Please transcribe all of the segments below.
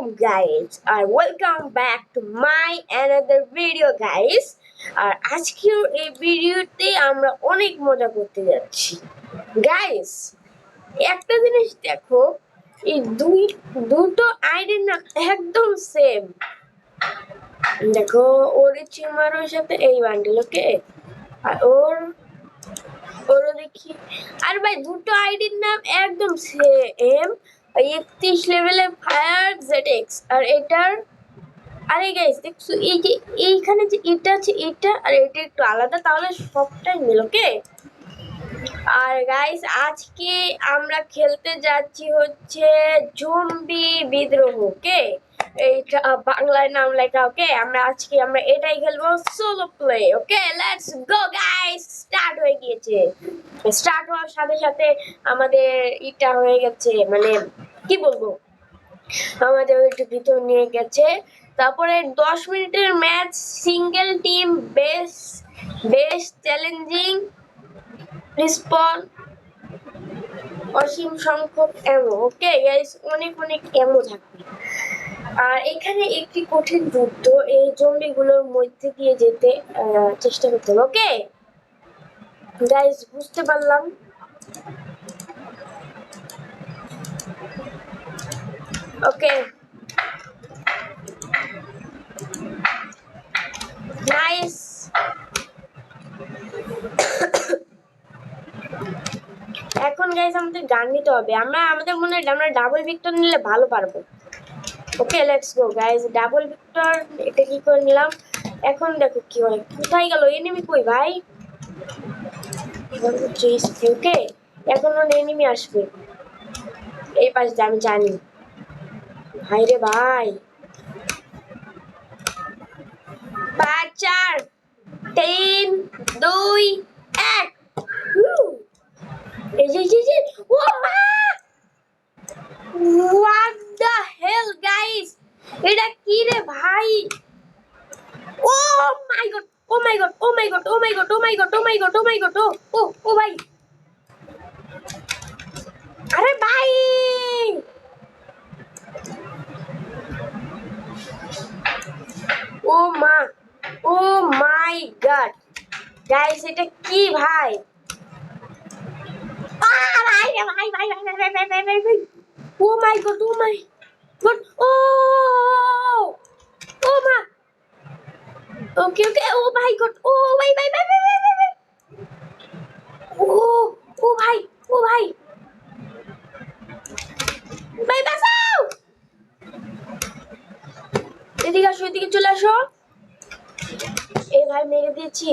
আলাইকুম guys R welcome back to my another video guys আর আজকের এই ভিডিওতে আমরা অনেক মজা করতে যাচ্ছি। গাইস একটা জিনিস দেখো, এই দুই, দুটো আইডির নাম একদম সেম দেখো, ওর চিমারোর সাথে এই বান্ডেল ওকে আর ওর, ওরও দেখি। আর ভাই, দুটো আইডির নাম একদম সেম একত্রিশ লেভেলে ফায়ার জেড এক্স আর এটার, আরে গাইস দেখছ, এই যে, এইখানে যে এটা আছে, এটা, আর এটা একটু আলাদা, তাহলে সবটাই মিল, ওকে? আর গাইস আজকে আমরা খেলতে যাচ্ছি হচ্ছে জম্বি বিদ্রোহ, ওকে? এইটা বাংলায় নাম লেখা ওকে আমরা আজকে আমরা এটাই খেলব solo play okay let's go guys start হয়ে গিয়েছে। স্টার্ট হওয়ার সাথে সাথে আমাদের ইটা হয়ে গেছে মানে কি বলব? আমাদের একটু ভিতর নিয়ে গেছে। তারপরে দশ মিনিটের match single team base base challenging respawn অসীম সংখ্যক এমো ওকে গাইস অনেক অনেক এমো থাকবে। আর এখানে একটি কঠিন যুদ্ধ, এই জম্বিগুলোর মধ্যে দিয়ে যেতে চেষ্টা করতে হবে, ওকে? গাইজ বুঝতে পারলাম। ওকে। নাইস এখন গাইস আমাদের গান নিতে হবে। আমরা, আমাদের মনে হয় আমরা ডাবল ভিক্টর নিলে ভালো পারব। Okay let's go guys double Victor এটা কি করে নিলাম? এখন দেখো কি হয়। কোথায় গেল? এনিমি কই, ভাই? ওকে এখন এনিমি আসবে। এই পাশ দিয়ে আমি জানি। ভাই রে ভাই। পাঁচ, চার, তিন, দুই, এক! এই যে এই যে, এই যে ও মা হোয়াট দ্য হেল গাইস এটা কি রে ভাই ও my god oh my god oh my god oh my god oh my god oh my god oh my god oh my ও ভাই আরে ভাই ও মা ও মাই গড গাইস এটা কি ভাই আহ, ভাই রে ভাই ভাই ভাই ভাই ভাই ভাই ভাই ভাই ভাই oh my god oh my god oh ও মা ওকে ওকে ও মাই গড ও ভাই ভাই ভাই ভাই ভাই ভাই ভাই। ও ও ভাই ও ভাই ভাই বাঁচাও এদিকে আসো এদিকে চলে আসো ভাই মেরে দিয়েছি।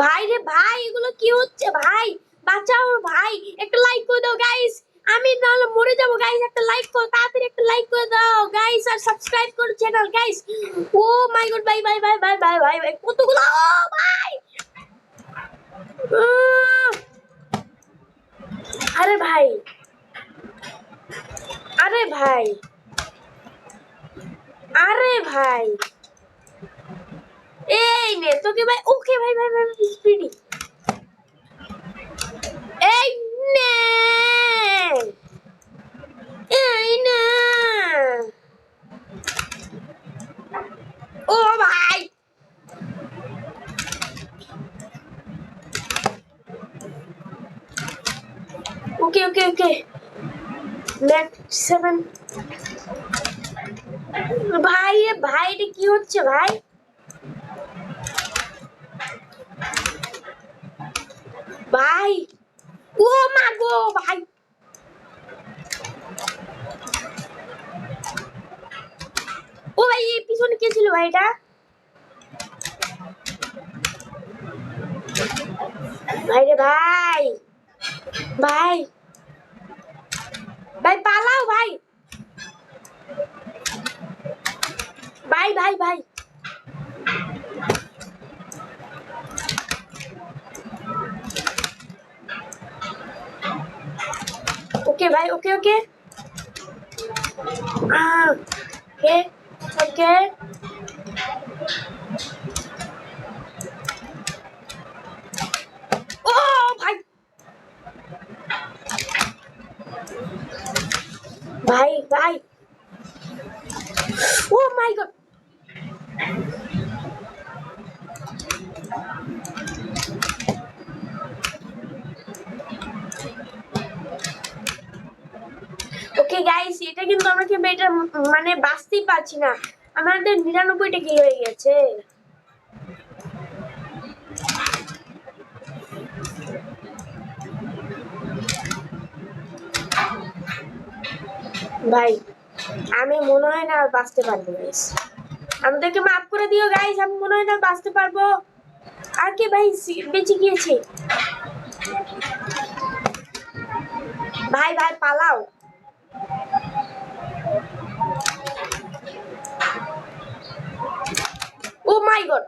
ভাই রে ভাই, এগুলো কি হচ্ছে ভাই? বাঁচাও ভাই, একটা লাইক করে দাও গাইস আমি নাহলে মরে যাব গাইস একটা লাইক করো, তাড়াতাড়ি একটা লাইক করে দাও গাইস আর সাবস্ক্রাইব করো channel guys oh my god ভাই ভাই ভাই ভাই ভাই ভাই ভাই কতগুলো? ও ভাই! আরে ভাই আরে ভাই। আরে ভাই। এই নে, তোকে ভাই, ওকে ভাই ভাই ভাই স্পিডি এই নে। এই না। ও ভাই। ওকে ওকে ওকে। নেক্সট সেভেন ভাই রে ভাই, এটা কি হচ্ছে ভাই? ভাই, ও মা গো, ভাই। ও ভাই এই পিছনে কে ছিল ভাই এটা? ভাই রে ভাই ভাই। ভাই, পালাও ভাই। ভাই ভাই ভাই ওকে ভাই ওকে ওকে ওকে ওকে ও ভাই ভাই ভাই oh my god okay guys এটা কিন্তু আমরা কি এটা মানে বাঁচতেই পারছি না। আমাদের নিরানব্বইটা কি হয়ে গেছে। ভাই, আমি মনে হয় না বাঁচতে পারব গাইস আমাদেরকে মাফ করে দিও গাইস আমি মনে হয় না বাঁচতে পারব। আর কে ভাই বেঁচে গিয়েছে? ভাই ভাই, পালাও। My god.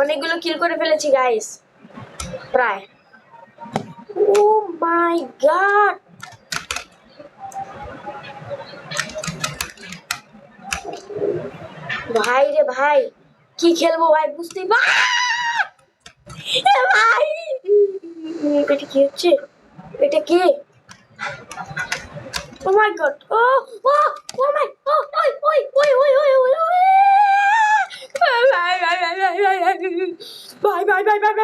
অনেকগুলো কিল করে ফেলেছি গাইস প্রায়। Oh my god. ভাই রে ভাই, কি খেলব ভাই, বুঝতেই ভাই! এটা কি হচ্ছে? এটা কে? Oh my god, oh my! ও মাই ও ওই ওই ওই ওই ওই ওই ওই ভাই ভাই ভাই ভাই ভাই ভাই ভাই ভাই ভাই ভাই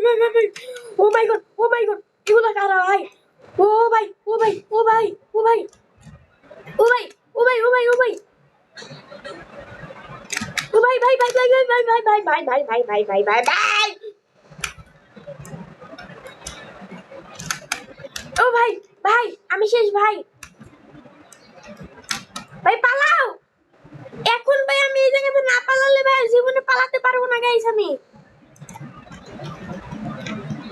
ভাই ভাই ভাই oh my god oh my god এগুলো কারা ভাই ও ভাই ও ভাই ও ভাই ও ভাই ও ভাই ও ভাই ও ভাই ও ভাই ও ভাই ভাই ভাই ভাই ভাই ভাই ভাই ভাই ভাই ভাই ভাই ভাই ভাই ভাই ও ভাই ভাই আমি শেষ ভাই পালাও এখন ভাই আমি এই জায়গাতে না পালালে ভাই জীবনে পালাতে পারব না গাইস আমি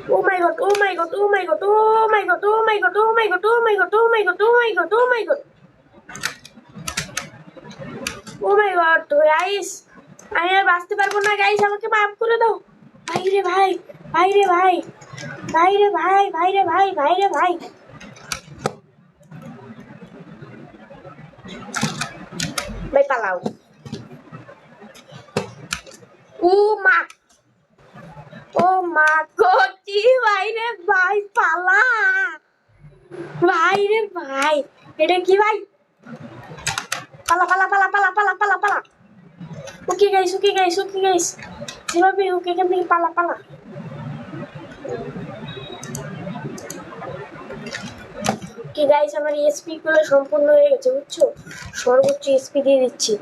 ও my god oh my god oh my god oh my god oh my god oh my god oh my god oh my god oh my god oh my god oh my god guys আমি আর বাঁচতে পারব না guys আমাকে মাফ করে দাও ভাই রে ভাই ভাই রে ভাই ভাই রে ভাই ভাই রে ভাই ভাই রে ভাই ไม่กับเราอูมาโอ้มาโกจีไว้เนี่ยบายปาลาไว้เนี่ยบายเด็กกี่ไว้ปาลาปาลาปาลาปาลาปาลาปาลาปาลาโอเคไงสุกี้ไงสุกี้ไงสิบวิโอเคกันเป็นปาลาปาลา কি গাইস আমার এসপি গুলো সম্পূর্ণ হয়ে গেছে, বুঝছ? সর্বোচ্চ এসপি দিয়ে দিচ্ছি।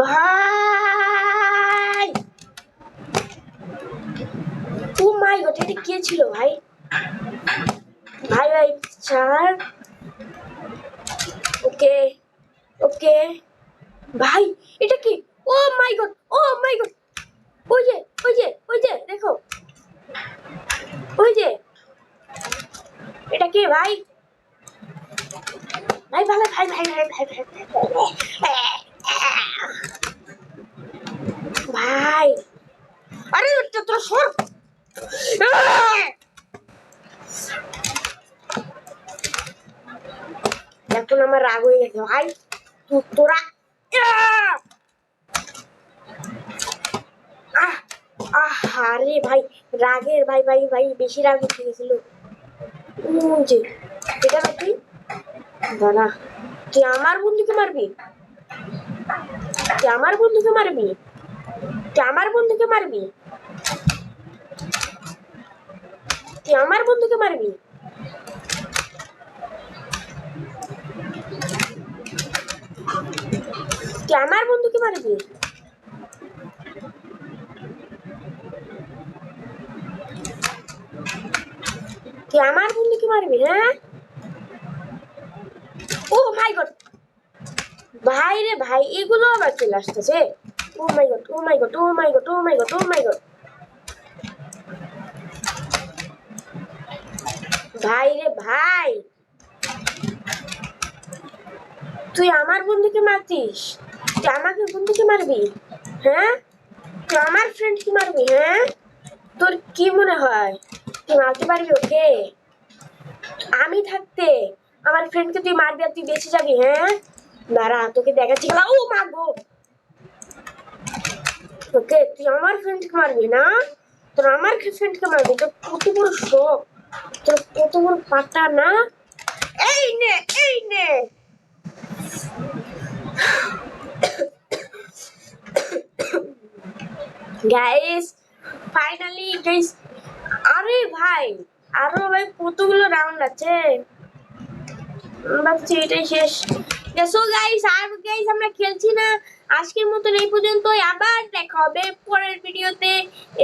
ভাই! ও মাই গড এটা কে ছিল ভাই? ভাই ভাই চার ওকে ওকে। ভাই, এটা কি? ও my god oh my god ওই যে ওই যে ওই যে, দেখো। ওই যে ভাই। ভাই, ভালো, ভাই ভাই ভাই ভাই ভাই আরে তোর সর। এখন আমার রাগ হয়ে গেছে, ভাই। তুই তোরা আহ আহ আরে ভাই। রাগের, ভাই ভাই ভাই, বেশি রাগ উঠে গেছিল। যে এটা নাকি দাঁড়া। তুই আমার বন্ধুকে মারবি? তুই আমার বন্ধুকে মারবি? তুই আমার বন্ধুকে মারবি? তুই আমার বন্ধুকে মারবি? তুই আমার বন্ধুকে মারবি? তুই আমার বন্ধুকে মারবি হ্যাঁ? ও মাই গড ভাই রে ভাই, এগুলো আবার চলে আসতেছে। ও my god oh my god oh my god oh my god oh my god ভাই রে ভাই! তুই আমার বন্ধুকে মারতিস? তুই আমাকে বন্ধুকে মারবি? হ্যাঁ? তুই আমার ফ্রেন্ডকে মারবি হ্যাঁ? তোর কি মনে হয়? মারতে পারবি ওকে? আমি থাকতে আমার ফ্রেন্ডকে তুই মারবি আর তুই বেঁচে যাবি হ্যাঁ? দাঁড়া, তোকে দেখাচ্ছি। ও মারবো। ওকে তুই আমার ফ্রেন্ডকে মারবি, না? তোর আমার ফ্রেন্ডকে মারবি, তোর কত বড় শখ। তোর কত বড় পাটা, না? এই নে এই নে। গাইস ফাইনালি গাইস আরে ভাই, আরও ভাই কতগুলো রাউন্ড আছে? ভাবছি এটাই শেষ। সো গাইস আর গাইস আমরা খেলছি না। আজকের মতন এই পর্যন্তই। আবার দেখা হবে পরের ভিডিওতে।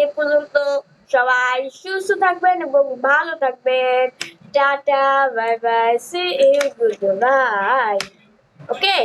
এ পর্যন্ত সবাই সুস্থ থাকবেন এবং ভালো থাকবেন। Tata bye bye see you good bye okay